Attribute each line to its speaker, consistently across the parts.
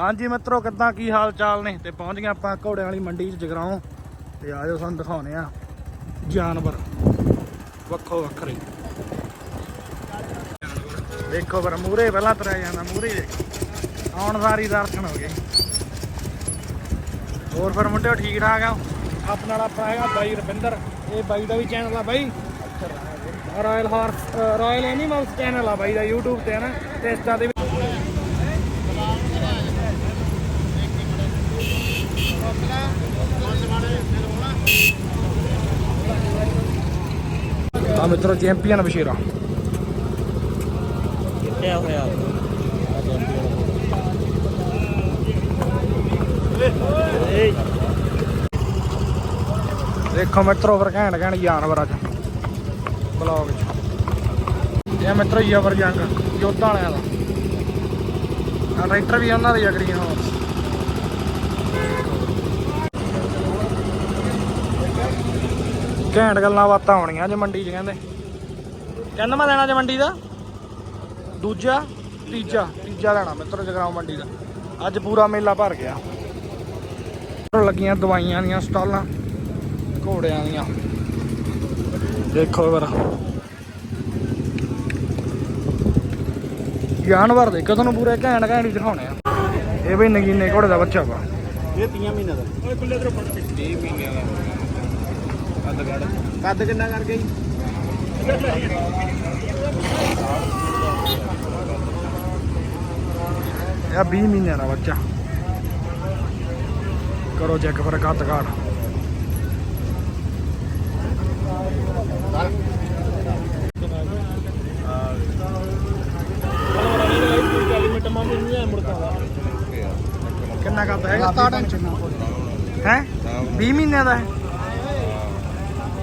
Speaker 1: ਹਾਂਜੀ ਮਿੱਤਰੋ, ਕਿੱਦਾਂ ਕੀ ਹਾਲ ਚਾਲ ਨੇ? ਤੇ ਪਹੁੰਚ ਗਏ ਆਪਾਂ ਘੋੜਿਆਂ ਵਾਲੀ ਮੰਡੀ 'ਚ ਜਗਰਾਉਂ। ਤੇ ਆਜੋ ਸਾਨੂੰ ਦਿਖਾਉਨੇ ਆ ਜਾਨਵਰ। ਵੱਖੋ ਵੱਖਰੇ। ਦੇਖੋ ਪਰ ਮੂਰੇ ਪਹਿਲਾਂ ਤੁਰਿਆ ਜਾਂਦਾ ਮੂਰੇ ਦੇਖ। ਆਉਣ ਸਾਰੀ ਦਰਸ਼ਨ ਹੋ ਗਏ। ਹੋਰ ਫਿਰ ਮੁੰਡਿਓ ਠੀਕ ਠਾਕ ਆ? ਆਪਣਾ ਨਾਲ ਆਪਣਾ ਹੈਗਾ ਬਾਈ ਰਵਿੰਦਰ। ਇਹ ਬਾਈ ਦਾ ਵੀ ਚੈਨਲ ਆ ਬਾਈ। Royal horse royal animals channel ਆ ਬਾਈ ਦਾ YouTube ਤੇ, ਹੈ ਨਾ? ਤੇ ਇੰਸਟਾ ਤੇ ਆ ਮਿੱਤਰੋ ਚੈਂਪੀਅਨ ਬਸ਼ੀਰਾ।
Speaker 2: ਕਿੱਥੇ ਹੋਇਆ
Speaker 1: ਦੇਖੋ ਮਿੱਤਰੋ ਫਿਰ ਘੈਂਟ ਘੈਂਟ ਜਾਨਵਰ ਅੱਜ। ਬਲੌਗ 'ਚ। ਇਹ ਮਿੱਤਰੋ ਜਬਰ ਜੰਗ ਯੋਧਾ ਵਾਲਿਆਂ ਦਾ। ਟਰੈਕਟਰ ਵੀ ਉਹਨਾਂ ਦੇ ਆ ਗ੍ਰੀਨ ਘੈਂਟ ਗੱਲਾਂ ਬਾਤਾਂ ਹੋਣੀਆਂ ਅੱਜ ਮੰਡੀ 'ਚ ਕਹਿੰਦੇ। ਕਹਿੰਦਾ ਮੈਂ ਲੈਣਾ ਜੇ ਮੰਡੀ ਦਾ? ਦੂਜਾ ਤੀਜਾ ਤੀਜਾ ਲੈਣਾ ਮਿੱਤਰੋ ਜਗਰਾਉਂ ਮੰਡੀ ਦਾ। ਅੱਜ ਪੂਰਾ ਮੇਲਾ ਭਰ ਗਿਆ। ਲੱਗੀਆਂ ਦਵਾਈਆਂ ਦੀਆਂ ਸਟਾਲਾਂ ਘੋੜਿਆਂ ਦੀਆਂ। ਦੇਖੋ ਵੀਰ। ਜਾਨਵਰ ਦੇਖੋ ਤੁਹਾਨੂੰ ਪੂਰੇ ਘੈਂਟ ਘੈਂਟ ਹੀ ਦਿਖਾਉਣੇ ਆ। ਇਹ ਵੀ ਨਗੀਨੇ ਘੋੜੇ ਦਾ ਬੱਚਾ ਵਾ।
Speaker 2: ਇਹ 30 ਮਹੀਨੇ ਦਾ। ਓਏ ਕੁੱਲੇ ਇਧਰੋਂ ਫੜ ਕੇ। 30 ਮਹੀਨਿਆਂ ਦਾ। ਕੱਦ ਕਿੰਨਾ ਕਰ ਗਈ
Speaker 1: ਇਹ 20 ਮਹੀਨਿਆਂ ਦਾ ਬੱਚਾ। ਕਰੋ ਚੈੱਕ ਫਿਰ ਕੱਦ ਕਾੜ ਕਿੰਨਾ ਕੱਦ ਹੈਗਾ? 67 ਇੰਚ ਹੈ? 20 ਮਹੀਨਿਆਂ ਦਾ ਹੈ?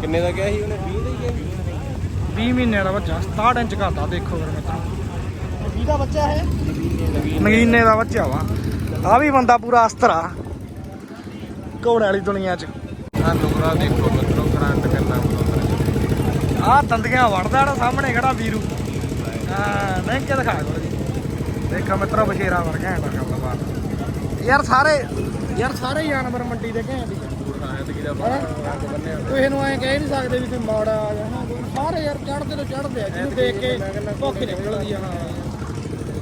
Speaker 2: ਕਿੰਨੇ ਦਾ ਕਿਹਾ ਸੀ ਉਹਨੇ? 20 ਦਾ ਹੀ ਗਿਆ
Speaker 1: 20 ਮਹੀਨਿਆਂ ਦਾ ਬੱਚਾ 67 ਇੰਚ ਕਰਦਾ ਦੇਖੋ ਫਿਰ ਮਿੱਤਰੋ।
Speaker 2: 20 ਦਾ ਬੱਚਾ ਹੈ?
Speaker 1: ਨਗੀਨੇ ਦਾ ਬੱਚਾ ਵਾ। ਆ ਵੀ ਬੰਦਾ ਪੂਰਾ ਅਸਤਰ ਆ ਘੋੜੇ ਵਾਲੀ ਦੁਨੀਆ 'ਚ।
Speaker 2: ਆ ਨੁਕਰਾ ਦੇਖੋ ਮਤਲਬ ਕਰੰਟ ਕਿੰਨਾ
Speaker 1: ਆਹ ਤੰਦੀਆਂ ਵੜਦਾ ਜਿਹੜਾ ਸਾਹਮਣੇ ਖੜਾ ਵੀਰੂ। ਹਾਂ ਨਹੀਂ ਕਿ ਦਿਖਾ ਕੋਲ ਦੇਖੋ ਮਿੱਤਰੋ ਬਸ਼ੇਰਾ ਵਰਗਾ ਹੈ ਤਾਂ ਬਾਤ ਯਾਰ ਸਾਰੇ ਯਾਰ ਸਾਰੇ ਜਾਨਵਰ ਮੰਡੀ ਦੇ ਘੈਂਟ ਹੀ ਆ।
Speaker 2: ਆਇਆ ਤੇ ਕਿਹਦਾ
Speaker 1: ਹੈਂ?
Speaker 2: ਰੰਗ ਬੰਨਿਆ
Speaker 1: ਕਿਸੇ ਨੂੰ ਐ ਕਹਿ ਨਹੀਂ ਸਕਦੇ ਵੀ ਕੋਈ ਮਾੜਾ ਆ ਗਿਆ ਨਾ ਸਾਰੇ ਯਾਰ ਚੜਦੇ ਤੋਂ ਚੜਦੇ ਆ ਜਿਹਨੂੰ ਦੇਖ ਕੇ ਭੁੱਖ ਨਿਕਲਦੀ ਆ। ਹਾਂ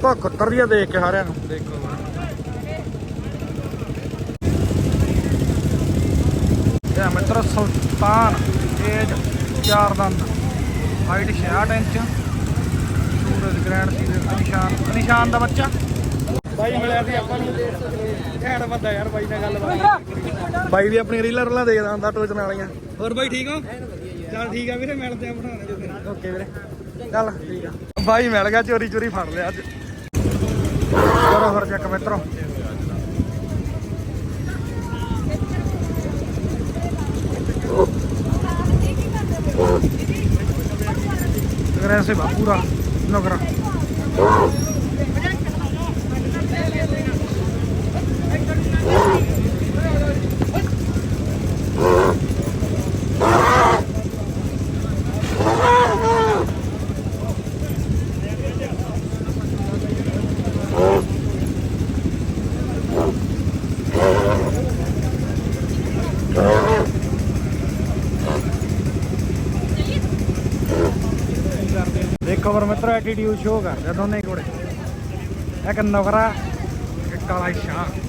Speaker 1: ਭੁੱਖ ਉਤਰਦੀ ਆ ਦੇਖ ਕੇ ਸਾਰਿਆਂ ਨੂੰ।
Speaker 2: ਦੇਖੋ
Speaker 1: ਇਹ ਮਿੱਤਰ ਸੁਲਤਾਨ ਏਜ ਚਾਰ ਦੰਦ ਹਾਈਟ 66 ਇੰਚ ਸੂਰਜ ਗ੍ਰੈਂਡ ਸੀ ਦੇ ਨਿਸ਼ਾਨ ਨਿਸ਼ਾਨ ਦਾ ਬੱਚਾ। ਬਾਈ ਮਿਲਿਆ ਸੀ ਆਪਾਂ ਨੂੰ। ਘੈਂਟ ਬੰਦਾ ਯਾਰ ਬਾਈ ਨਾਲ ਗੱਲਬਾਤ ਬਾਈ ਵੀ ਆਪਣੀ ਰੀਲਾਂ ਰੂਲਾਂ ਦੇਖਦਾ ਹੁੰਦਾ ਟੋਚਨ ਵਾਲੀਆਂ। ਹੋਰ ਬਾਈ ਠੀਕ ਹੋ? ਚੱਲ ਠੀਕ ਆ ਵੀਰੇ ਮਿਲਦੇ ਆ ਬਣਾਉਣੇ ਓਕੇ ਵੀਰੇ। ਚੱਲ। ਠੀਕ ਆ ਬਾਈ ਮਿਲ ਗਿਆ ਚੋਰੀ ਚੋਰੀ ਫੜ ਲਿਆ ਅੱਜ। ਕਰੋ ਫਿਰ ਚੱਕ ਮਿੱਤਰੋ। va pura no gra. ਦੇਖੋ ਪਰ ਮਿੱਤਰ ਐਟੀਟਿਊਡ ਸ਼ੋ ਕਰਦੇ ਦੋਨੇ ਘੋੜੇ ਇੱਕ ਨਵਰਾ ਇੱਕ ਕਾਲਾ ਸ਼ਾਹ।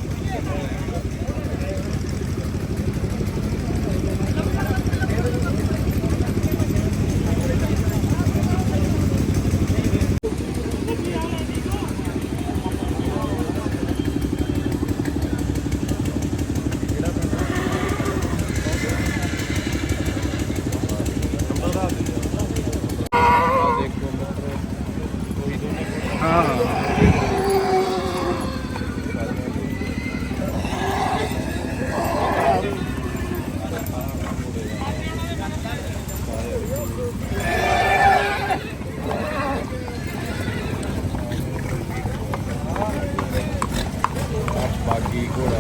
Speaker 2: ਬਾਗੀ ਘੋੜਾ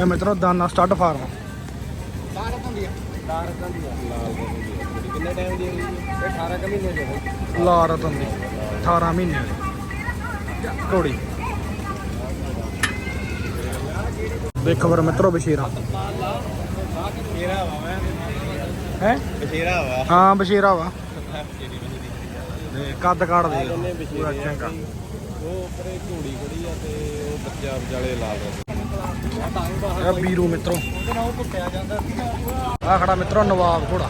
Speaker 1: ਇਹ ਮਿੱਤਰੋ ਦਾਨਾ ਸਟੱਡ ਫਾਰਮ।
Speaker 2: ਲਾਲ ਰੰਗ ਦੀ। ਲਾਲ ਰੰਗ ਦੀ ਕਿੰਨੇ ਟਾਈਮ ਦੀ ਹੈ 18 ਕੁ ਮਹੀਨੇ ਦੀ। ਹੈ
Speaker 1: ਲਾ ਰਤਨ 18 ਮਹੀਨੇ ਦੀ ਘੋੜੀ। ਦੇਖੋ ਫਿਰ ਮਿੱਤਰੋ ਬਸ਼ੀਰਾ।
Speaker 2: ਬਸ਼ੇਰਾ ਵਾ ਮੈਂ
Speaker 1: ਹੈ?
Speaker 2: ਬਸ਼ੇਰਾ ਵਾ।
Speaker 1: ਹਾਂ ਬਸ਼ੀਰਾ ਵਾ। ਤੇ ਕੱਦ ਕਾੜ ਦੇ। ਪੂਰਾ
Speaker 2: ਆ
Speaker 1: ਚੰਗਾ।
Speaker 2: ਉਹ ਉੱਪਰੇ ਘੋੜੀ ਖੜੀ ਆ ਤੇ ਉਹ ਬੱਚਾ ਵਿਚਾਲੇ ਲਾਲ ਰੰਗ
Speaker 1: ਇਹ ਵੀਰੂ ਮਿੱਤਰੋ। ਆ ਖੜਾ ਮਿੱਤਰੋ ਨਵਾਬ ਘੋੜਾ।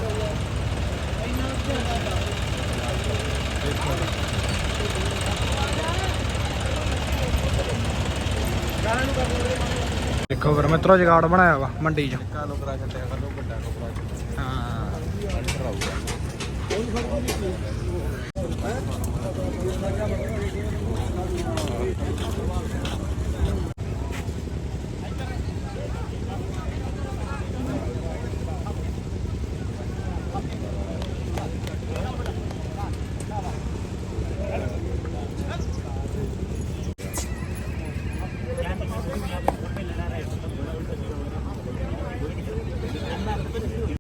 Speaker 1: ਦੇਖੋ ਫਿਰ ਮਿੱਤਰੋ ਜਗਾੜ ਬਣਾਇਆ ਵਾ ਮੰਡੀ 'ਚ
Speaker 2: ਕਾਲੋ ਕਰਾ ਛੱਡਿਆ ਕਾਲੋ ਵੱਡਾ ਕਪੜਾ
Speaker 1: ਹਾਂ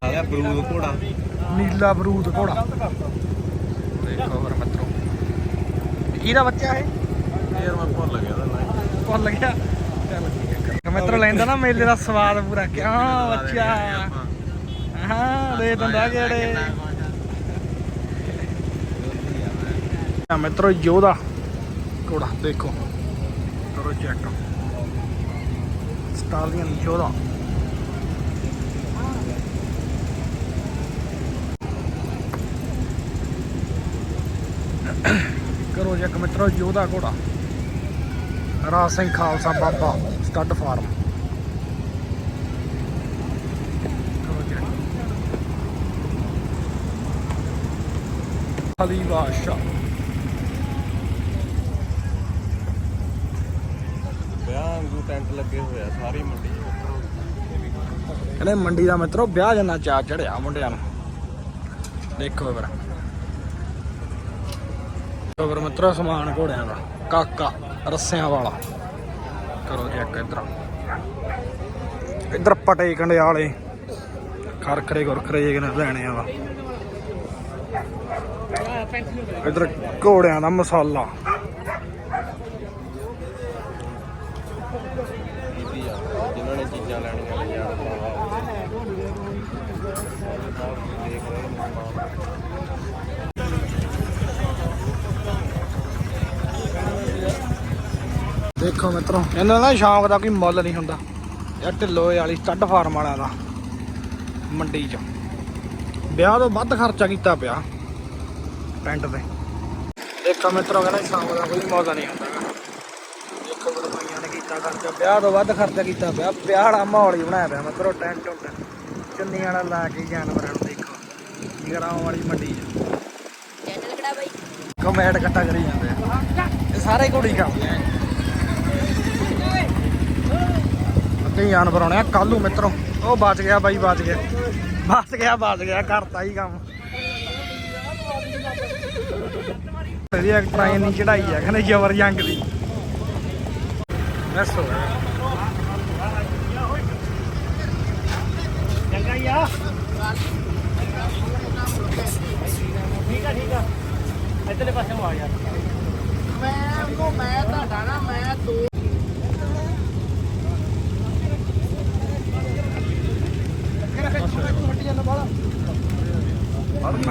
Speaker 2: ਆ ਗਿਆ ਘੋੜਾ।
Speaker 1: ਨੀਲਾ ਬਰੂਦ ਘੋੜਾ। ਦੇਖੋ ਫਿਰ ਮਿੱਤਰੋ। ਕਿਹਦਾ ਬੱਚਾ ਇਹ?
Speaker 2: ਯਾਰ ਮੈਂ ਭੁੱਲ ਗਿਆ ਦਾ
Speaker 1: ਭੁੱਲ ਗਿਆ। ਚੱਲ ਠੀਕ ਹੈ ਮਿੱਤਰ ਲੈਂਦਾ ਨਾ ਮੇਲੇ ਦਾ ਸਵਾਦ ਪੂਰਾ। ਕਿਉਂ ਬੱਚਾ। ਹਾਂ ਦੇ ਦਿੰਦਾ ਕਿਹੜੇ? ਆ ਮਿੱਤਰੋ ਯੋਧਾ ਘੋੜਾ ਦੇਖੋ। ਕਰੋ ਚੈੱਕ। ਸਟਾਲੀਅਨ ਯੋਧਾ। ਕਰੋ ਚੈੱਕ ਮਿੱਤਰੋ ਯੋਧਾ ਘੋੜਾ। Raj Singh Khalsa Baba stud farm. Ali Badshah.
Speaker 2: ਵਿਆਹ ਨੂੰ ਟੈਂਟ ਲੱਗੇ ਹੋਏ ਆ ਸਾਰੀ ਮੰਡੀ
Speaker 1: ਕਹਿੰਦੇ ਮੰਡੀ ਦਾ ਮਿੱਤਰੋ ਵਿਆਹ ਜੰਨਾ ਚਾਹ ਚੜਿਆ ਮੁੰਡਿਆਂ ਨੂੰ। ਦੇਖੋ ਫਿਰ ਫਿਰ ਮਿੱਤਰੋ ਸਮਾਨ ਘੋੜਿਆਂ ਦਾ। ਕਾਕਾ ਰੱਸਿਆਂ ਵਾਲਾ। ਕਰੋ ਚੈੱਕ ਇਧਰ। ਇਧਰ ਪਟੇ ਕੰਡਿਆਲੇ ਖਰਖਰੇ ਗੁਰਖਰੇ ਜੇ ਕਿਨੇ ਲੈਣੇ ਆ ਇਧਰ ਘੋੜਿਆਂ ਦਾ ਮਸਾਲਾ
Speaker 2: ਕੀਤੀ ਆ ਜਿਨ੍ਹਾਂ ਨੇ ਚੀਜ਼ਾਂ ਲੈਣੀਆਂ ਲੈ ਜਾਣ ਪਾਵਾ ਦੇਖ ਰਹੇ ਨੇ ਸਮਾਨ।
Speaker 1: ਦੇਖੋ ਮਿੱਤਰੋ ਇਹਨਾਂ ਦਾ ਸ਼ੌਂਕ ਦਾ ਕੋਈ ਮੁੱਲ ਨਹੀਂ ਹੁੰਦਾ। ਇਹ ਢਿੱਲੋਏ ਵਾਲੀ ਸਟੱਡ ਫਾਰਮ ਵਾਲਿਆਂ ਦਾ ਮੰਡੀ 'ਚ। ਵਿਆਹ ਤੋਂ ਵੱਧ ਖਰਚਾ ਕੀਤਾ ਪਿਆ ਟੈਂਟ ਤੇ। ਦੇਖੋ ਮਿੱਤਰੋ ਕਹਿੰਦਾ ਸ਼ੌਂਕ ਦਾ ਕੋਈ ਮੁੱਲ ਨਹੀਂ ਹੁੰਦਾ। ਦੇਖੋ ਮੇਰੇ ਭਾਈਆਂ ਨੇ ਕੀਤਾ ਖਰਚਾ ਵਿਆਹ ਤੋਂ ਵੱਧ ਖਰਚਾ ਕੀਤਾ ਪਿਆ। ਵਿਆਹ ਵਾਲਾ ਮਾਹੌਲ ਹੀ ਬਣਾਇਆ ਪਿਆ ਮਿੱਤਰੋ ਟੈਂਟ ਟੁੰਟ। ਚੁੰਨੀਆਂ ਵਾਲਾ ਲਾ ਕੇ ਜਾਨਵਰਾਂ ਨੂੰ ਦੇਖੋ ਗਰਾਉਂ ਵਾਲੀ ਮੰਡੀ 'ਚ।
Speaker 3: ਚੈਨਲ ਕਿਹੜਾ ਬਾਈ?
Speaker 1: ਕਮੈਂਟ ਇਕੱਠਾ ਕਰੀ ਜਾਂਦੇ ਆ। ਇਹ ਸਾਰੇ ਘੋੜੀ ਕਰਦੇ ਆ ਅੱਗੇ ਜਾਨਵਰ ਆਉਣੇ ਆ। ਕੱਲੂ ਮਿੱਤਰੋ, ਉਹ ਬਚ ਗਿਆ ਬਾਈ, ਬਚ ਗਿਆ। ਬਚ ਗਿਆ ਬਚ ਗਿਆ, ਕਰਤਾ ਹੀ ਕੰਮ। ਇਹਦੀ ਇੱਕ ਟ੍ਰੇਨ ਨਹੀਂ ਚੜਾਈ ਆ, ਕਹਿੰਦੇ ਜ਼ਬਰ ਜੰਗ ਦੀ। ਦੱਸੋ ਚੰਗਾ ਹੀ ਆ। ਠੀਕ ਆ ਠੀਕ ਆ। ਇੱਧਰਲੇ ਪਾਸੇ ਨੂੰ ਆ ਯਾਰ।
Speaker 3: ਮੈਂ ਉਹ ਮੈਂ ਤੁਹਾਡਾ ਨਾ, ਮੈਂ ਦੋ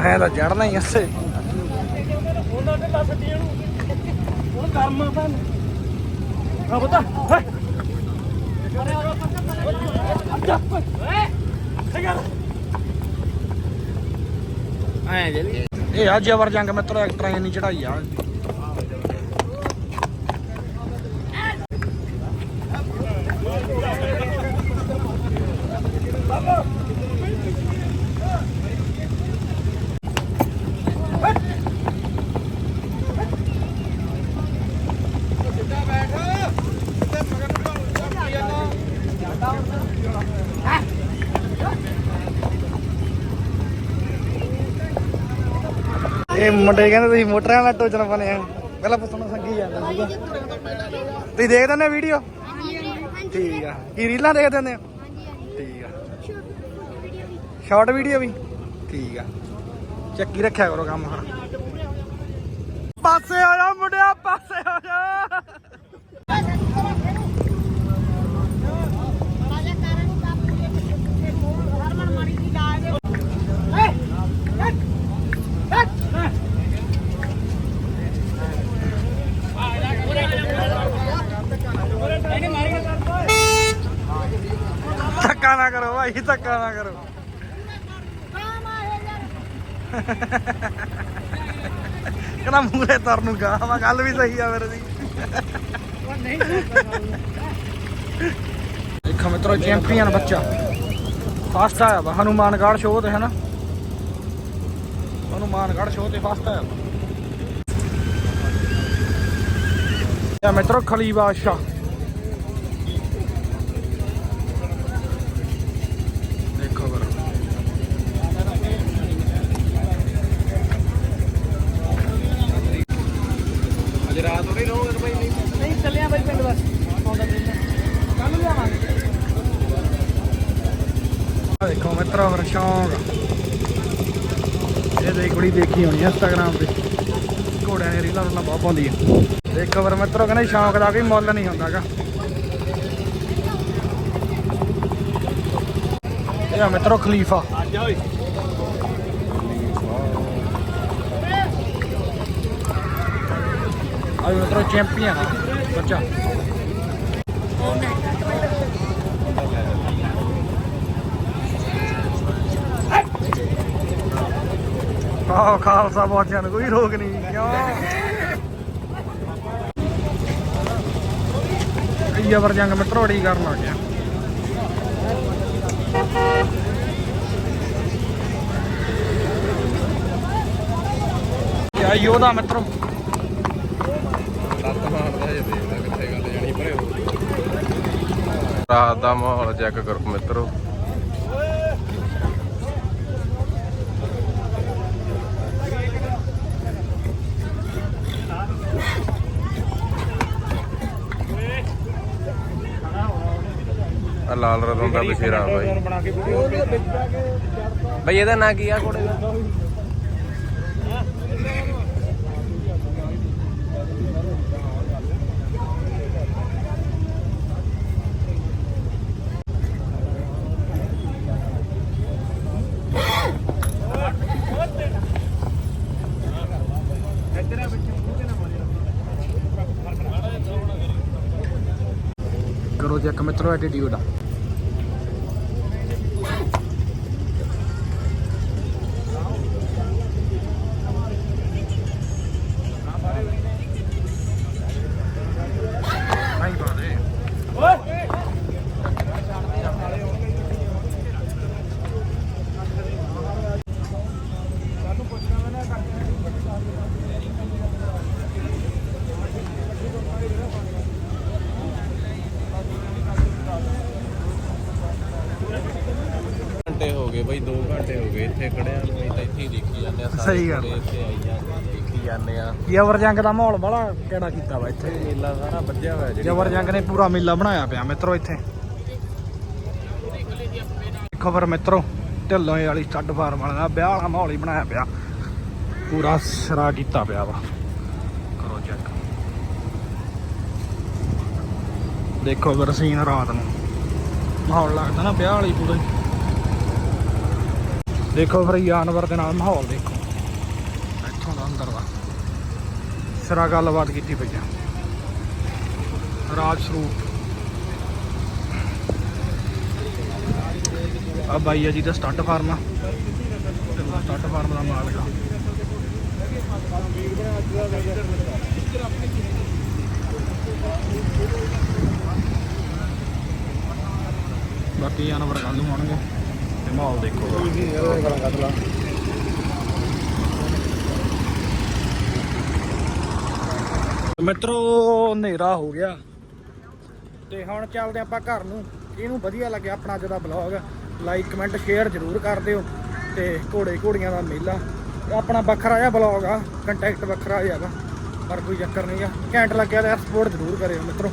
Speaker 1: ਮੈਂ ਤਾਂ ਜੜਨਾ ਹੀ ਐਸੇ
Speaker 3: ਉਹਨਾਂ ਨੂੰ ਉਹ ਕਰਮਾ ਤਾਂ ਆ ਬਤਾ
Speaker 1: ਐ ਜਲੀ ਇਹ ਆ ਜ਼ਬਰ ਜੰਗ ਮਿੱਤਰੋ ਇੱਕ ਟ੍ਰੇਨ ਨਹੀਂ ਚੜਾਈ ਆ। ਇਹ ਮੁੰਡੇ ਕਹਿੰਦੇ ਤੁਸੀਂ ਮੋਟਰਾਂ ਨਾਲ ਟੋਚਣ ਬਣੇ ਆ। ਪਹਿਲਾਂ ਪੁੱਛਣਾ ਸੰਗੀ ਜਾਂਦਾ ਸੀਗਾ ਤੁਸੀਂ ਦੇਖਦੇ ਹੁੰਦੇ ਵੀਡੀਓ? ਠੀਕ ਆ। ਕੀ ਰੀਲਾਂ ਦੇਖ ਦਿੰਦੇ ਆ ਠੀਕ ਆ। ਸ਼ਾਰਟ ਵੀਡੀਓ ਵੀ? ਠੀਕ ਆ। ਚੱਕੀ ਰੱਖਿਆ ਕਰੋ ਕੰਮ ਹਾਂ ਪਾਸੇ ਆ ਜਾ ਮੁੰਡਿਆ, ਪਾਸੇ ਆ ਜਾ। ਭਾਈ ਧੱਕਾ ਨਾ ਕਰੋ। ਕਹਿੰਦਾ ਮੂਰੇ ਤਰ ਨੂੰ ਗਾ ਮੈਂ ਗੱਲ ਵੀ ਸਹੀ ਆ ਮੇਰੇ ਦੀ ਦੇਖੋ ਮਿੱਤਰੋ, ਚੈਂਪੀਅਨ ਬੱਚਾ। ਫਸਟ ਆਇਆ ਵਾ, ਹਨੂਮਾਨਗੜ੍ਹ ਸ਼ੋਅ ਤੇ ਹੈ ਨਾ ਹਨੂਮਾਨਗੜ੍ਹ ਸ਼ੋਅ ਤੇ ਫਸਟ ਆਇਆ ਵਾ। ਇਹ ਮਿੱਤਰੋ ਖਲੀਵਾ ਸ਼ਾ ਦੇਖੋ ਬਰ
Speaker 2: ਅੱਜ ਰਾਤ ਨੂੰ ਨਹੀਂ ਰਹੋਗੇ ਬਾਈ ਨਹੀਂ
Speaker 3: ਨਹੀਂ ਚੱਲਿਆ ਬਾਈ ਪਿੰਡ ਬਸ ਆਉਂਦਾ ਦਿਨ ਕੱਲ ਨੂੰ ਆਵਾਂਗੇ
Speaker 1: ਆਹ ਦੇਖੋ ਮਿੱਤਰੋ ਫਿਰ ਸ਼ੌਂਕ ਇਹ ਦੇਖ ਕੁੜੀ ਦੇਖੀ ਹੋਣੀ ਇੰਸਟਾਗ੍ਰਾਮ ਤੇ। ਘੋੜਿਆਂ ਦੀ ਰੀਲਾਂ ਰੂਲਾਂ ਬਹੁਤ ਪਾਉਂਦੀ ਹੈ ਦੇਖੋ ਫਿਰ ਮਿੱਤਰੋ, ਕਹਿੰਦੇ ਸ਼ੌਂਕ ਦਾ ਕੋਈ ਮੁੱਲ ਨਹੀਂ ਹੁੰਦਾਗਾ। ਇਹ ਆ ਮਿੱਤਰੋ ਖਲੀਫਾ।
Speaker 2: ਅੱਜ ਓਏ
Speaker 1: ਆ ਮਿੱਤਰੋ ਚੈਂਪੀਅਨ ਬੱਚਾ। ਆਹ ਖਾਲਸਾ ਬਾਦਸ਼ਾਹ ਨੂੰ ਕੋਈ ਰੋਕ ਨਹੀਂ, ਕਿਉਂ? ਜਬਰ ਜੰਗ ਮਿੱਤਰੋੜੀ ਕਰਨ ਲੱਗ ਗਿਆ। ਯਾ ਯੋਧਾ ਮਿੱਤਰੋ।
Speaker 2: ਰਾਤ ਦਾ ਮਾਹੌਲ ਚੈੱਕ ਕਰੋ ਮਿੱਤਰੋ। ਲਾਲ ਰਤਨ ਦਾ ਬਸ਼ੇਰਾ ਬਾਈ
Speaker 3: ਬਣਾ
Speaker 2: ਬਈ। ਇਹਦਾ ਨਾਂ ਕੀ ਆ ਘੋੜੇ ਦਾ?
Speaker 1: ਕਰੋ ਚੈੱਕ ਮਿੱਤਰੋ ਐਟੀਟਿਊਡ ਆ
Speaker 2: ਘੰਟੇ ਹੋ ਗਏ ਇੱਥੇ ਖੜਿਆ ਨੂੰ ਅਸੀਂ ਤਾਂ ਇੱਥੇ ਹੀ ਦੇਖੀ ਜਾਂਦੇ ਆ
Speaker 1: ਸਹੀ ਗੱਲ ਆ।
Speaker 2: ਇੱਥੇ ਆਈ ਜਾਂਦੇ ਦੇਖੀ ਜਾਂਦੇ ਆ।
Speaker 1: ਜਬਰ ਜੰਗ ਦਾ ਮਾਹੌਲ ਬੜਾ ਕਿਹੜਾ ਕੀਤਾ ਵਾ ਇੱਥੇ?
Speaker 2: ਇੱਥੇ ਮੇਲਾ ਸਾਰਾ ਵੱਜਿਆ ਹੋਇਆ ਜਿਹੜੀ
Speaker 1: ਜਬਰ ਜੰਗ ਨੇ ਪੂਰਾ ਮੇਲਾ ਬਣਾਇਆ ਪਿਆ ਮਿੱਤਰੋ ਇੱਥੇ। ਖਬਰ ਮਿੱਤਰੋ ਢਿੱਲੋਂ ਵਾਲੀ ਸਟੱਡ ਫਾਰਮ ਵਾਲਾ ਦਾ ਵਿਆਹ ਵਾਲਾ ਮਾਹੌਲ ਹੀ ਬਣਾਇਆ ਪਿਆ। ਪੂਰਾ ਸਰਾ ਕੀਤਾ ਪਿਆ ਵਾ। ਕਰੋ ਚੈੱਕ ਦੇਖੋ ਫਿਰ ਸੀਨ ਰਾਤ ਨੂੰ। ਮਾਹੌਲ ਲੱਗਦਾ ਨਾ ਵਿਆਹ ਵਾਲੀ ਪੂਰਾ। ਹੀ। ਦੇਖੋ ਫਿਰ ਜਾਨਵਰ ਦੇ ਨਾਲ ਮਾਹੌਲ ਦੇਖੋ। ਇੱਥੋਂ ਦਾ ਅੰਦਰ ਦਾ। ਸਰਾ ਗੱਲਬਾਤ ਕੀਤੀ ਪਈ ਆ। ਰਾਜ ਸਰੂਪ। ਆ ਬਾਈ ਆ ਜੀ ਦਾ ਸਟੱਡ ਫਾਰਮ ਆ। ਸਟੱਡ ਫਾਰਮ ਦਾ ਮਾਲਕ ਆ। ਬਾਕੀ ਜਾਨਵਰ ਕੱਲ ਨੂੰ ਆਉਣਗੇ। ਤੇ ਮਾਹੌਲ ਦੇਖੋ। ਮਿੱਤਰੋ, ਹਨੇਰਾ ਹੋ ਗਿਆ। ਤੇ ਹੁਣ ਚੱਲਦੇ ਆਪਾਂ ਘਰ ਨੂੰ। ਇਹਨੂੰ ਵਧੀਆ ਲੱਗਿਆ ਆਪਣਾ ਅੱਜ ਦਾ ਬਲੌਗ ਲਾਈਕ ਕਮੈਂਟ ਸ਼ੇਅਰ ਜ਼ਰੂਰ ਕਰ ਦਿਓ। ਤੇ ਘੋੜੇ ਘੋੜੀਆਂ ਦਾ ਮੇਲਾ। ਆਪਣਾ ਵੱਖਰਾ ਜਿਹਾ ਬਲੌਗ ਆ। ਕੰਟੈਕਟ ਵੱਖਰਾ ਜਿਹਾ ਵਾ। ਪਰ ਕੋਈ ਚੱਕਰ ਨਹੀਂ ਆ। ਘੈਂਟ ਲੱਗਿਆ ਤਾਂ ਸਪੋਰਟ ਜ਼ਰੂਰ ਕਰਿਓ ਮਿੱਤਰੋ।